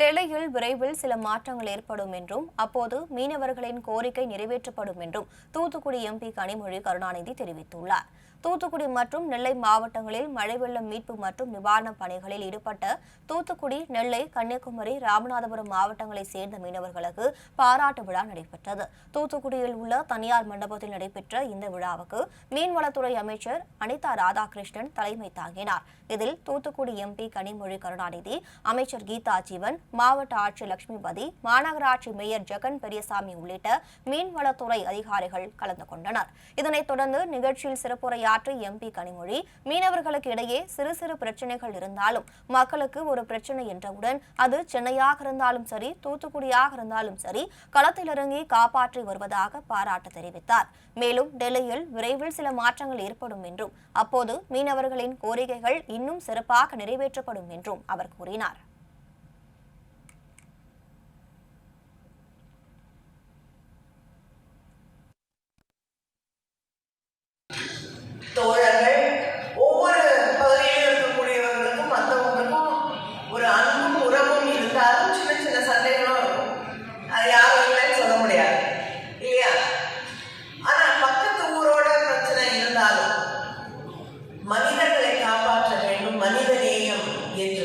டெல்லியில் விரைவில் சில மாற்றங்கள் ஏற்படும் என்றும் அப்போது மீனவர்களின் கோரிக்கை நிறைவேற்றப்படும் என்றும் தூத்துக்குடி எம்பி கனிமொழி கருணாநிதி தெரிவித்துள்ளார். தூத்துக்குடி மற்றும் நெல்லை மாவட்டங்களில் மழை வெள்ளம் மீட்பு மற்றும் நிவாரணப் பணிகளில் ஈடுபட்ட தூத்துக்குடி நெல்லை கன்னியாகுமரி ராமநாதபுரம் மாவட்டங்களைச் சேர்ந்த மீனவர்களுக்கு பாராட்டு விழா நடைபெற்றது. தூத்துக்குடியில் உள்ள தனியார் மண்டபத்தில் நடைபெற்ற இந்த விழாவுக்கு மீன்வளத்துறை அமைச்சர் அனிதா ராதாகிருஷ்ணன் தலைமை தாங்கினார். இதில் தூத்துக்குடி எம்பி கனிமொழி கருணாநிதி அமைச்சர் கீதா ஜீவன் மாவட்ட ஆட்சியர் லட்சுமிபதி மாநகராட்சி மேயர் ஜெகன் பெரியசாமி உள்ளிட்ட மீன்வளத்துறை அதிகாரிகள் கலந்து கொண்டனர். இதனைத் தொடர்ந்து நிகழ்ச்சியில் சிறப்புரையாற்றிய எம்பி கனிமொழி மீனவர்களுக்கு இடையே சிறு சிறு பிரச்சனைகள் இருந்தாலும் மக்களுக்கு ஒரு பிரச்சனை என்றவுடன் அது சென்னையாக இருந்தாலும் சரி தூத்துக்குடியாக இருந்தாலும் சரி களத்தில் இறங்கி காப்பாற்றி வருவதாக பாராட்டு தெரிவித்தார். மேலும் டெல்லியில் விரைவில் சில மாற்றங்கள் ஏற்படும் என்றும் அப்போது மீனவர்களின் கோரிக்கைகள் இன்னும் சிறப்பாக நிறைவேற்றப்படும் என்றும் அவர் கூறினார்.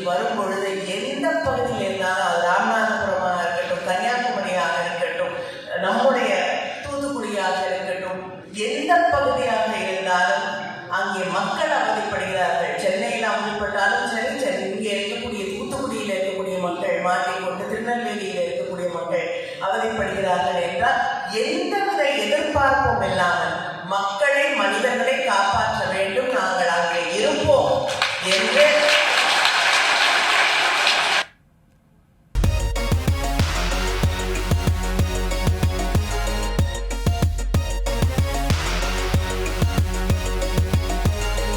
வரும்பொழுது வரும் பொழுது எந்த பகுதியில் இருந்தாலும் அது ராமநாதபுரமாக இருக்கட்டும் கன்னியாகுமரியாக இருக்கட்டும் நம்முடைய தூத்துக்குடியாக இருக்கட்டும் எந்த பகுதியாக இருந்தாலும் அங்கே மக்கள் அவதிப்படுகிறார்கள். சென்னையில் அவதிப்பட்டாலும் சரி சரி இங்கே இருக்கக்கூடிய தூத்துக்குடியில் இருக்கக்கூடிய மக்கள் மாற்றிக்கொண்டு திருநெல்வேலியில் இருக்கக்கூடிய மக்கள் அவதிப்படுகிறார்கள் என்றால் எந்தவித எதிர்பார்ப்பும் இல்லாமல் மக்களை மனிதர்களை காப்பாற்ற